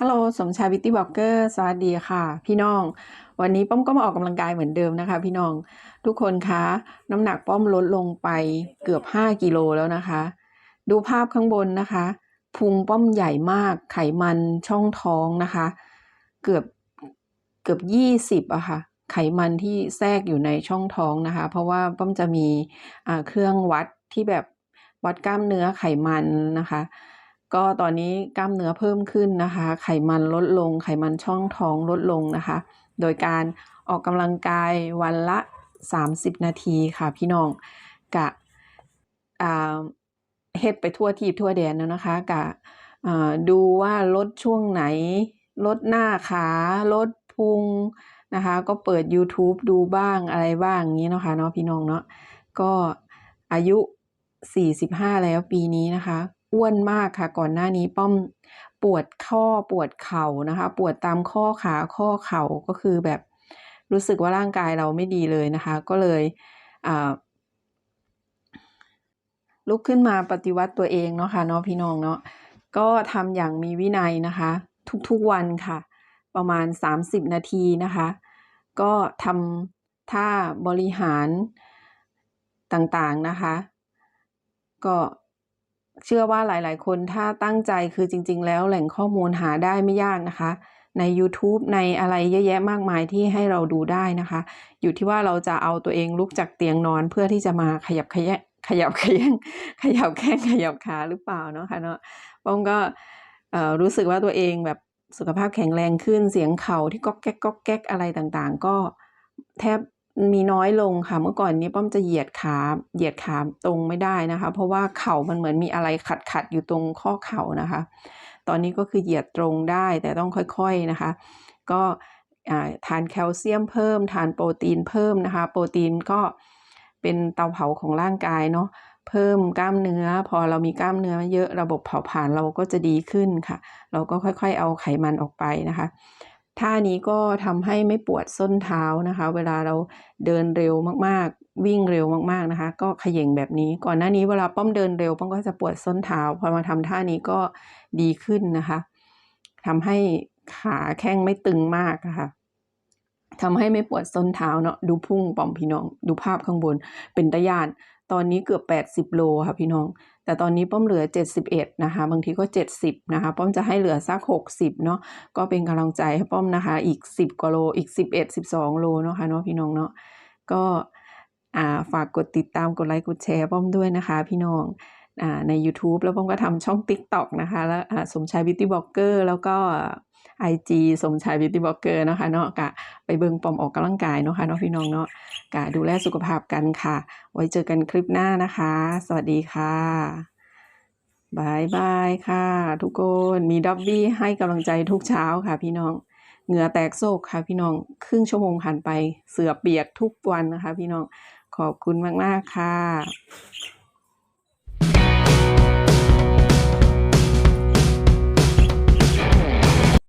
ฮัลโหลสมชายบิตตี้บล็อกเกอร์สวัสดีค่ะ พี่น้อง วันนี้ป้อมก็มาออกกำลังกายเหมือนเดิมนะคะ พี่น้องทุกคนคะน้ำหนักป้อมลดลงไปเกือบ 5กิโลแล้วนะคะ ดูภาพข้างบนนะคะพุงป้อมใหญ่มากไขมันช่องท้องนะคะ เกือบเกือบ20อะค่ะ ไขมันที่แทรกอยู่ในช่องท้องนะคะ เพราะว่าป้อมจะมีเครื่องวัดที่แบบวัดกล้ามเนื้อไขมันนะคะ ก็ตอนนี้กล้ามเนื้อเพิ่มขึ้นนะคะ ไขมันลดลง ไขมันช่องท้องลดลงนะคะ โดยการออกกำลังกายวันละ 30 นาทีค่ะพี่น้องกะเฮ็ดไปทั่วทีบทั่วแดนแล้วนะคะกะดูว่าลดช่วงไหน ลดหน้าขา ลดพุงนะคะ ก็เปิด YouTube ดูบ้างอะไรบ้างอย่างนี้นะคะเนาะพี่น้องเนาะก็อายุ 45 แล้วปีนี้นะคะ อ้วนมากค่ะ ก่อนหน้านี้ป้อมปวดข้อปวดเข่านะคะ ปวดตามข้อขาข้อเข่าก็คือแบบรู้สึกว่าร่างกายเราไม่ดีเลยนะคะ ก็เลยลุกขึ้นมาปฏิวัติตัวเองเนาะค่ะเนาะพี่น้องเนาะก็ทำอย่างมีวินัยนะคะ ทุกๆวันค่ะ ประมาณ 30 นาทีนะคะ ก็ทำท่าบริหารต่างๆนะคะ ก็ เชื่อว่าหลายๆ คนถ้าตั้งใจคือจริง ๆ แล้วแหล่งข้อมูลหาได้ไม่ยากนะคะ ใน YouTube ในอะไรเยอะแยะมากมายที่ให้เราดูได้นะคะ อยู่ที่ว่าเราจะเอาตัวเองลุกจากเตียงนอนเพื่อที่จะมาขยับขยะขยับขยงขยับแข้งขยับขาหรือเปล่าเนาะค่ะเนาะป้อมก็รู้สึกว่าตัวเองแบบสุขภาพแข็งแรงขึ้นเสียงเข่าที่ก๊อกแก๊กก๊อกแก๊กอะไรต่างๆ ก็แทบ มีน้อยลงค่ะ เมื่อก่อนนี้ป้อมจะเหยียดขาเหยียดขาตรงไม่ได้นะคะ เพราะว่าเข่ามันเหมือนมีอะไรขัดขัดอยู่ตรงข้อเข่านะคะ ตอนนี้ก็คือเหยียดตรงได้แต่ต้องค่อยๆนะคะ ก็ทานแคลเซียมเพิ่ม ทานโปรตีนเพิ่มนะคะ โปรตีนก็เป็นเตาเผาของร่างกายเนาะเพิ่มกล้ามเนื้อ พอเรามีกล้ามเนื้อเยอะระบบเผาผลาญเราก็จะดีขึ้นค่ะ เราก็ค่อยๆ เอาไขมันออกไปนะคะ ท่านี้ก็ทำให้ไม่ปวดส้นเท้านะคะ เวลาเราเดินเร็วมากๆ วิ่งเร็วมากๆนะคะ ก็ขย่งแบบนี้ ก่อนหน้านี้เวลาป้อมเดินเร็วป้อมก็จะปวดส้นเท้าพอมาทำท่านี้ก็ดีขึ้นนะคะทำให้ขาแข้งไม่ตึงมากนะคะ ทำให้ไม่ปวดส้นเท้าเนาะดูพุ่งปอมพี่น้อง ดูภาพข้างบนเป็นตะยาน ตอนนี้เกือบ 80 โลค่ะพี่น้อง แต่ตอนนี้ป้อมเหลือ 71 นะคะ บางทีก็ 70 นะคะ ป้อมจะให้เหลือสัก 60 เนาะก็เป็นกำลังใจให้ป้อมนะคะ อีก 10กว่าโลอีก 11 12 โลเนาะค่ะเนาะพี่น้องเนาะก็ฝากกดติดตามกดไลค์กดแชร์ป้อมด้วยนะคะ พี่น้องอใน YouTube แล้วป้อมก็ทำช่อง TikTok นะคะ แล้วสมชายบิวตี้บล็อกเกอร์แล้วก็ IG สมชายบิวตี้บล็อกเกอร์นะคะเนาะกะไปเบิ่งปอมออกกำลังกายเนาะค่ะเนาะพี่น้องเนาะกะดูแลสุขภาพกันค่ะ ไว้เจอกันคลิปหน้านะคะ สวัสดีค่ะบายบายค่ะ ทุกคนมีด็อบบี้ให้กำลังใจทุกเช้าค่ะ พี่น้องเหงื่อแตกโซกค่ะพี่น้องครึ่งชั่วโมงผ่านไปเสือเปียกทุกวันนะคะ พี่น้องขอบคุณมาก ๆ ค่ะ